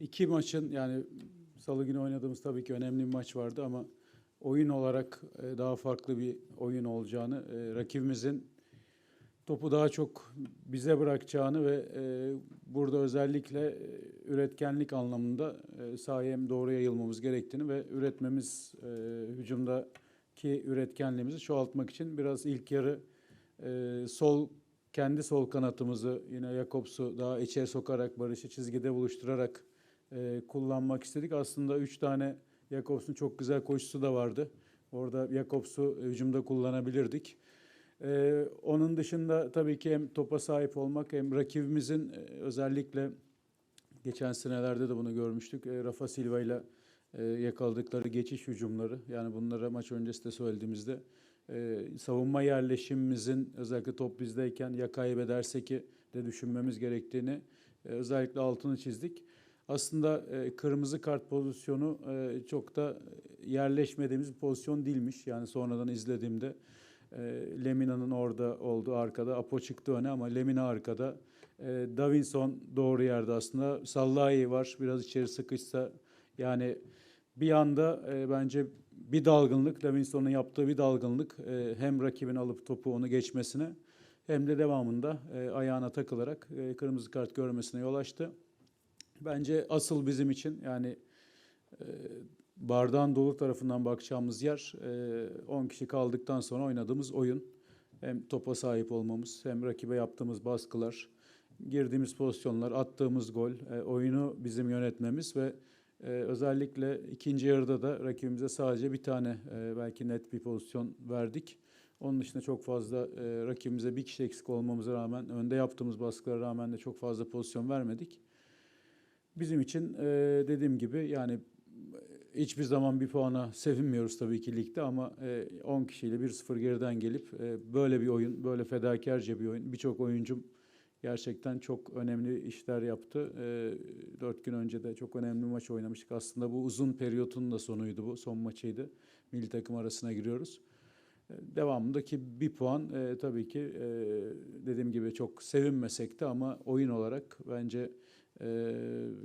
iki maçın yani salı günü oynadığımız tabii ki önemli bir maç vardı ama oyun olarak e, daha farklı bir oyun olacağını, e, rakibimizin topu daha çok bize bırakacağını ve e, burada özellikle üretkenlik anlamında e, sahaya doğru yayılmamız gerektiğini ve üretmemiz e, hücumdaki üretkenliğimizi çoğaltmak için biraz ilk yarı sol kendi sol kanatımızı yine Jakobs'u daha içe sokarak Barış'ı çizgide buluşturarak e, kullanmak istedik. Aslında üç tane Jakobs'un çok güzel koşusu da vardı. Orada Jakobs'u hücumda kullanabilirdik. Ee, onun dışında tabii ki hem topa sahip olmak hem rakibimizin e, özellikle geçen senelerde de bunu görmüştük. E, Rafa Silva ile e, yakaladıkları geçiş hücumları yani bunlara maç öncesi de söylediğimizde e, savunma yerleşimimizin özellikle top bizdeyken ya kaybederse ki de düşünmemiz gerektiğini e, özellikle altını çizdik. Aslında e, kırmızı kart pozisyonu e, çok da yerleşmediğimiz bir pozisyon değilmiş. Yani sonradan izlediğimde e, Lemina'nın orada olduğu arkada, Apo çıktı öne ama Lemina arkada. Davinson doğru yerde aslında. Sallahi var, biraz içeri sıkışsa yani bir anda bence bir dalgınlık, Davinson'un yaptığı bir dalgınlık hem rakibin alıp topu onu geçmesine hem de devamında e, ayağına takılarak e, kırmızı kart görmesine yol açtı. Bence asıl bizim için yani e, bardağın dolu tarafından bakacağımız yer e, 10 kişi kaldıktan sonra oynadığımız oyun. Hem topa sahip olmamız hem rakibe yaptığımız baskılar, girdiğimiz pozisyonlar, attığımız gol, e, oyunu bizim yönetmemiz ve e, özellikle ikinci yarıda da rakibimize sadece bir tane e, belki net bir pozisyon verdik. Onun dışında çok fazla e, rakibimize bir kişi eksik olmamıza rağmen, önde yaptığımız baskılara rağmen de çok fazla pozisyon vermedik. Bizim için e, dediğim gibi yani hiçbir zaman bir puana sevinmiyoruz tabii ki ligde ama e, 10 kişiyle 1-0 geriden gelip e, böyle bir oyun, böyle fedakarca bir oyun. Birçok oyuncum gerçekten çok önemli işler yaptı. E, 4 gün önce de çok önemli maç oynamıştık. Aslında bu uzun periyotun da sonuydu bu. Son maçıydı. Milli takım arasına giriyoruz. E, Devamındaki bir puan e, tabii ki e, dediğim gibi çok sevinmesek de ama oyun olarak bence e,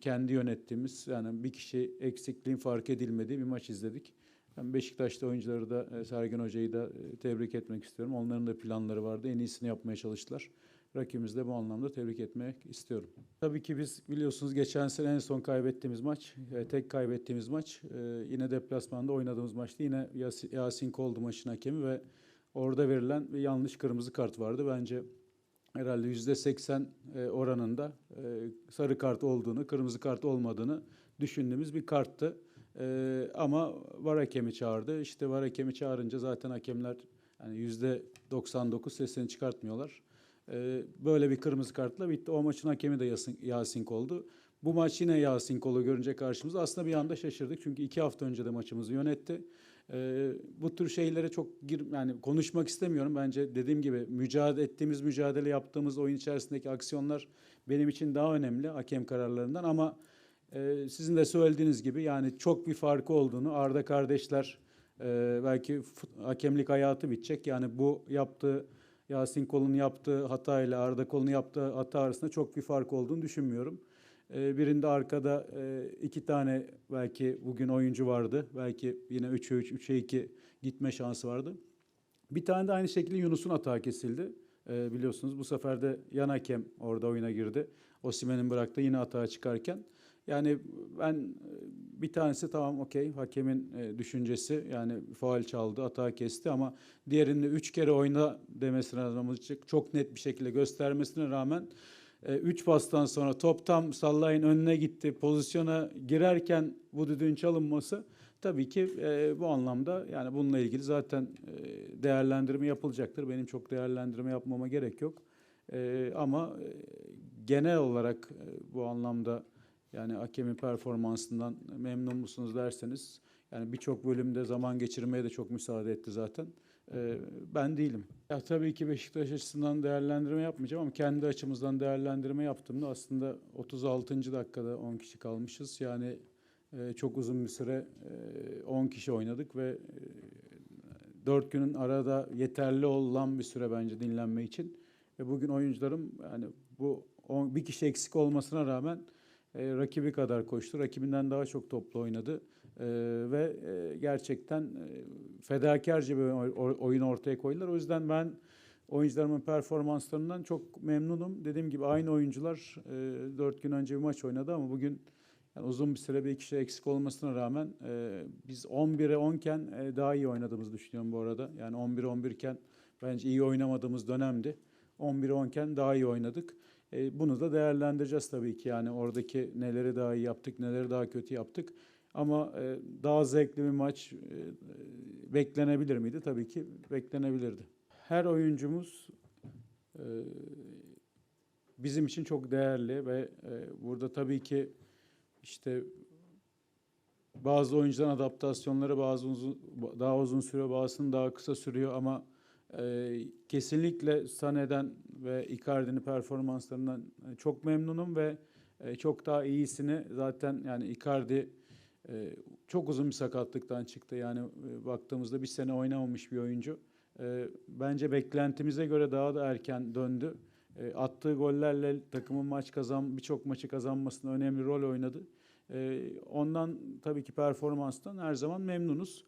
kendi yönettiğimiz yani bir kişi eksikliğin fark edilmediği bir maç izledik. Ben Beşiktaş'ta oyuncuları da e, Sergen Hoca'yı da e, tebrik etmek istiyorum. Onların da planları vardı. En iyisini yapmaya çalıştılar. Rakibimizi de bu anlamda tebrik etmek istiyorum. Tabii ki biz biliyorsunuz geçen sene en son kaybettiğimiz maç, e, tek kaybettiğimiz maç yine deplasmanda oynadığımız maçtı. Yine Yas- Yasin Koldu maçın hakemi ve orada verilen yanlış kırmızı kart vardı. Bence herhalde yüzde seksen e, oranında e, sarı kart olduğunu, kırmızı kart olmadığını düşündüğümüz bir karttı. E, ama var hakemi çağırdı. İşte var hakemi çağırınca zaten hakemler yani yüzde 99 sesini çıkartmıyorlar. Böyle bir kırmızı kartla bitti. O maçın hakemi de Yasin, oldu. Bu maç yine Yasin Kol'u görünce karşımızda aslında bir anda şaşırdık. Çünkü iki hafta önce de maçımızı yönetti. Ee, bu tür şeylere çok gir, yani konuşmak istemiyorum. Bence dediğim gibi mücadele ettiğimiz mücadele yaptığımız oyun içerisindeki aksiyonlar benim için daha önemli hakem kararlarından ama e, sizin de söylediğiniz gibi yani çok bir farkı olduğunu Arda kardeşler e, belki hakemlik hayatı bitecek. Yani bu yaptığı Yasin Kol'un yaptığı hata ile Arda Kol'un yaptığı hata arasında çok bir fark olduğunu düşünmüyorum. Ee, Birinde arkada e, iki tane belki bugün oyuncu vardı. Belki yine 3'e 3, 3'e 2 gitme şansı vardı. Bir tane de aynı şekilde Yunus'un hata kesildi. Ee, Biliyorsunuz bu sefer de yan hakem orada oyuna girdi. Osimhen'in bıraktığı yine hata çıkarken. Yani ben e, bir tanesi tamam okey hakemin e, düşüncesi yani faal çaldı hata kesti ama diğerinde üç kere oyna demesine rağmen çok net bir şekilde göstermesine rağmen e, Üç pastan sonra top tam Sallay'ın önüne gitti. Pozisyona girerken bu düdüğün çalınması tabii ki e, bu anlamda yani bununla ilgili zaten e, değerlendirme yapılacaktır. Benim çok değerlendirme yapmama gerek yok. E, ama e, genel olarak e, bu anlamda yani hakemin performansından memnun musunuz derseniz yani birçok bölümde zaman geçirmeye de çok müsaade etti zaten. Ee, ben değilim. Ya tabii ki Beşiktaş açısından değerlendirme yapmayacağım ama kendi açımızdan değerlendirme yaptığımda aslında 36. dakikada 10 kişi kalmışız. Yani e, çok uzun bir süre e, 10 kişi oynadık ve e, 4 günün arada yeterli olan bir süre bence dinlenme için. Ve bugün oyuncularım yani bu on- bir kişi eksik olmasına rağmen e, rakibi kadar koştu. Rakibinden daha çok toplu oynadı. E, ve e, gerçekten e, fedakarca bir oy- oy- oyun ortaya koydular. O yüzden ben oyuncularımın performanslarından çok memnunum. Dediğim gibi aynı oyuncular e, 4 gün önce bir maç oynadı ama bugün yani uzun bir süre bir kişi eksik olmasına rağmen e, biz 11'e 10 iken e, daha iyi oynadığımızı düşünüyorum bu arada. Yani 11'e 11 iken bence iyi oynamadığımız dönemdi. 11'e 10 iken daha iyi oynadık. E, bunu da değerlendireceğiz tabii ki. Yani oradaki neleri daha iyi yaptık, neleri daha kötü yaptık. Ama e, daha zevkli bir maç e, beklenebilir miydi? Tabii ki beklenebilirdi. Her oyuncumuz e, bizim için çok değerli ve e, burada tabii ki işte bazı oyuncuların adaptasyonları bazı uzun, daha uzun sürüyor, bazısının daha kısa sürüyor ama e, kesinlikle Sané'den ve Icardi'nin performanslarından e, çok memnunum ve e, çok daha iyisini zaten yani Icardi e, çok uzun bir sakatlıktan çıktı. Yani baktığımızda bir sene oynamamış bir oyuncu. Bence beklentimize göre daha da erken döndü. Attığı gollerle takımın maç kazan birçok maçı kazanmasında önemli rol oynadı. Ondan tabii ki performanstan her zaman memnunuz.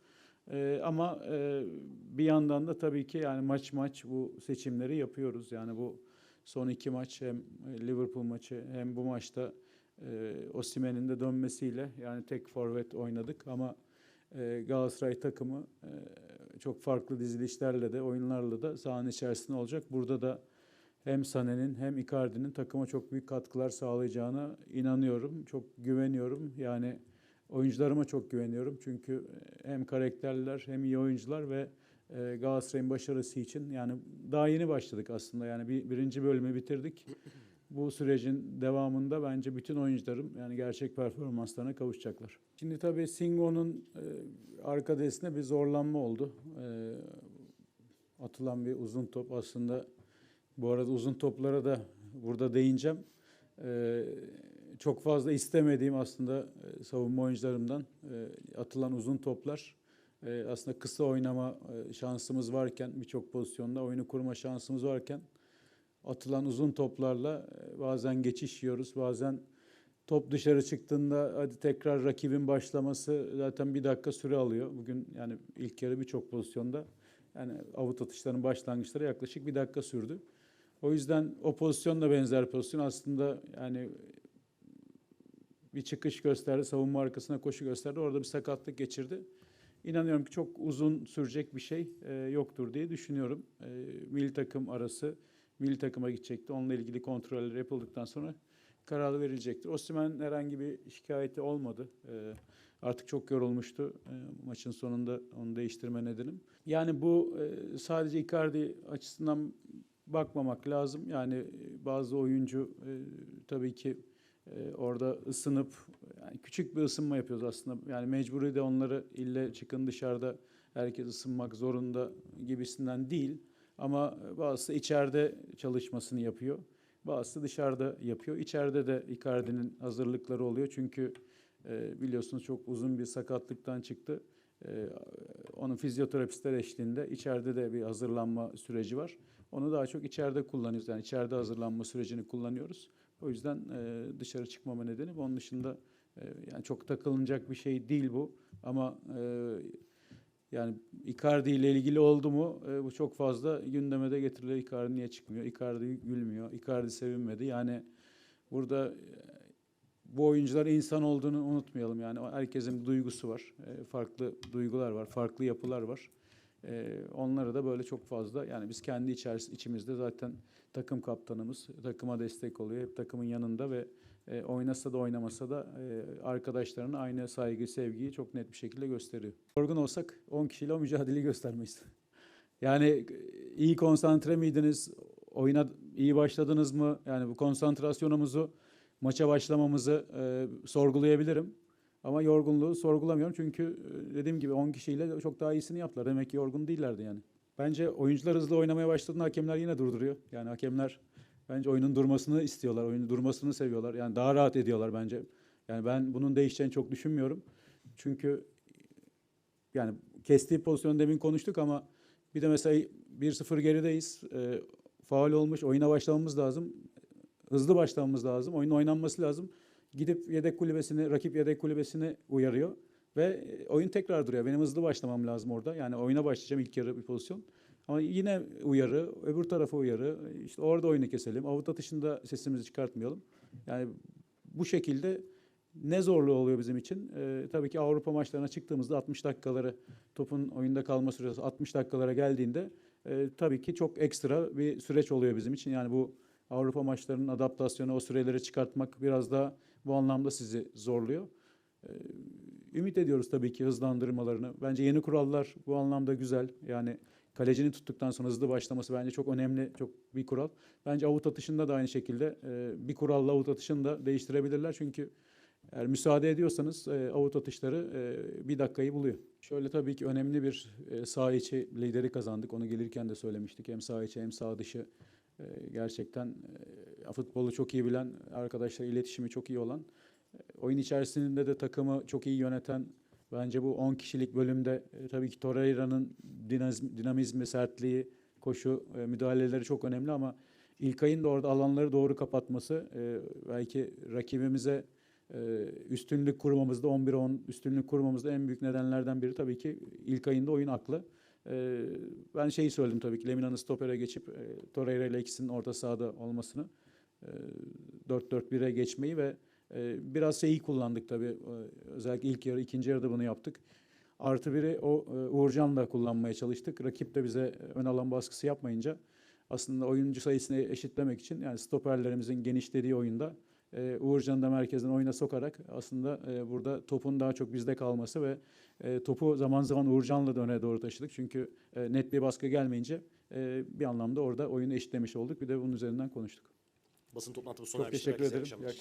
E, ama e, bir yandan da tabii ki yani maç maç bu seçimleri yapıyoruz. Yani bu son iki maç hem Liverpool maçı hem bu maçta e, Osimhen'in de dönmesiyle yani tek forvet oynadık ama e, Galatasaray takımı e, çok farklı dizilişlerle de oyunlarla da sahanın içerisinde olacak. Burada da hem Sané'nin hem Icardi'nin takıma çok büyük katkılar sağlayacağına inanıyorum. Çok güveniyorum. Yani oyuncularıma çok güveniyorum. Çünkü hem karakterliler hem iyi oyuncular ve e, Galatasaray'ın başarısı için yani daha yeni başladık aslında. Yani bir, birinci bölümü bitirdik. Bu sürecin devamında bence bütün oyuncularım yani gerçek performanslarına kavuşacaklar. Şimdi tabii Singo'nun e, arka desteğinde bir zorlanma oldu. E, atılan bir uzun top aslında bu arada uzun toplara da burada değineceğim. Ee, çok fazla istemediğim aslında e, savunma oyuncularımdan e, atılan uzun toplar. E, aslında kısa oynama şansımız varken birçok pozisyonda oyunu kurma şansımız varken atılan uzun toplarla bazen geçiş yiyoruz. Bazen top dışarı çıktığında hadi tekrar rakibin başlaması zaten bir dakika süre alıyor. Bugün yani ilk yarı birçok pozisyonda yani avut atışlarının başlangıçları yaklaşık bir dakika sürdü. O yüzden o pozisyon da benzer pozisyon. Aslında yani bir çıkış gösterdi, savunma arkasına koşu gösterdi. Orada bir sakatlık geçirdi. İnanıyorum ki çok uzun sürecek bir şey e, yoktur diye düşünüyorum. E, milli takım arası milli takıma gidecekti. Onunla ilgili kontroller yapıldıktan sonra karar verilecektir. Osimhen herhangi bir şikayeti olmadı. E, artık çok yorulmuştu e, maçın sonunda onu değiştirme nedenim. Yani bu e, sadece Icardi açısından bakmamak lazım. Yani e, bazı oyuncu e, tabii ki orada ısınıp yani küçük bir ısınma yapıyoruz aslında. Yani mecburi de onları ille çıkın dışarıda herkes ısınmak zorunda gibisinden değil. Ama bazısı içeride çalışmasını yapıyor. Bazısı dışarıda yapıyor. İçeride de Icardi'nin hazırlıkları oluyor. Çünkü e, biliyorsunuz çok uzun bir sakatlıktan çıktı. E, onun fizyoterapistler eşliğinde içeride de bir hazırlanma süreci var. Onu daha çok içeride kullanıyoruz. Yani içeride hazırlanma sürecini kullanıyoruz. O yüzden e, dışarı çıkmama nedeni bu. Onun dışında e, yani çok takılınacak bir şey değil bu. Ama e, yani Icardi ile ilgili oldu mu e, bu çok fazla gündeme de getiriliyor. Icardi niye çıkmıyor? Icardi gülmüyor. Icardi sevinmedi. Yani burada e, bu oyuncular insan olduğunu unutmayalım. Yani herkesin duygusu var. E, farklı duygular var. Farklı yapılar var. E, onları da böyle çok fazla yani biz kendi içeris içimizde zaten takım kaptanımız takıma destek oluyor. Hep takımın yanında ve e, oynasa da oynamasa da e, arkadaşlarına aynı saygı, sevgiyi çok net bir şekilde gösteriyor. Yorgun olsak 10 kişiyle o mücadeleyi göstermeyiz. Yani e, iyi konsantre miydiniz? Oyuna iyi başladınız mı? Yani bu konsantrasyonumuzu, maça başlamamızı e, sorgulayabilirim. Ama yorgunluğu sorgulamıyorum çünkü e, dediğim gibi 10 kişiyle çok daha iyisini yaptılar. Demek ki yorgun değillerdi yani. Bence oyuncular hızlı oynamaya başladığında hakemler yine durduruyor. Yani hakemler bence oyunun durmasını istiyorlar. Oyunun durmasını seviyorlar. Yani daha rahat ediyorlar bence. Yani ben bunun değişeceğini çok düşünmüyorum. Çünkü yani kestiği pozisyon demin konuştuk ama bir de mesela 1-0 gerideyiz. E, faul olmuş. Oyuna başlamamız lazım. Hızlı başlamamız lazım. Oyun oynanması lazım. Gidip yedek kulübesini, rakip yedek kulübesini uyarıyor ve e, oyun tekrar duruyor. Benim hızlı başlamam lazım orada. Yani oyuna başlayacağım ilk yarı bir pozisyon. Ama yine uyarı, öbür tarafa uyarı. İşte orada oyunu keselim. Avut atışında sesimizi çıkartmayalım. Yani bu şekilde ne zorluğu oluyor bizim için? Ee, tabii ki Avrupa maçlarına çıktığımızda 60 dakikaları topun oyunda kalma süresi 60 dakikalara geldiğinde e, tabii ki çok ekstra bir süreç oluyor bizim için. Yani bu Avrupa maçlarının adaptasyonu, o süreleri çıkartmak biraz da bu anlamda sizi zorluyor. Ee, ümit ediyoruz tabii ki hızlandırmalarını. Bence yeni kurallar bu anlamda güzel. Yani kalecinin tuttuktan sonra hızlı başlaması bence çok önemli, çok bir kural. Bence avut atışında da aynı şekilde e, bir kuralla avut atışını da değiştirebilirler. Çünkü eğer müsaade ediyorsanız e, avut atışları e, bir dakikayı buluyor. Şöyle tabii ki önemli bir e, içi lideri kazandık. Onu gelirken de söylemiştik. Hem saha içi hem saha dışı gerçekten futbolu çok iyi bilen arkadaşlar, iletişimi çok iyi olan, e, oyun içerisinde de takımı çok iyi yöneten, bence bu 10 kişilik bölümde e, tabii ki Torreira'nın dinamizm, dinamizmi, sertliği, koşu e, müdahaleleri çok önemli ama İlkay'ın da orada alanları doğru kapatması belki rakibimize üstünlük kurmamızda 11'e 10 üstünlük kurmamızda en büyük nedenlerden biri tabii ki ilk ayında oyun aklı. Ben şeyi söyledim tabii ki Lemina'nın stopere geçip Torreira ile ikisinin orta sahada olmasını 4-4-1'e geçmeyi ve e, biraz şeyi kullandık tabii. E, özellikle ilk yarı, ikinci yarıda bunu yaptık. Artı biri o e, Uğurcan'la kullanmaya çalıştık. Rakip de bize ön alan baskısı yapmayınca aslında oyuncu sayısını eşitlemek için yani stoperlerimizin genişlediği oyunda e, Uğurcan'ı da merkezden oyuna sokarak aslında e, burada topun daha çok bizde kalması ve e, topu zaman zaman Uğurcan'la da öne doğru taşıdık. Çünkü e, net bir baskı gelmeyince e, bir anlamda orada oyunu eşitlemiş olduk. Bir de bunun üzerinden konuştuk. Basın toplantımız sona Çok ermiştir. teşekkür Herkese iyi ederim. akşamlar. İyi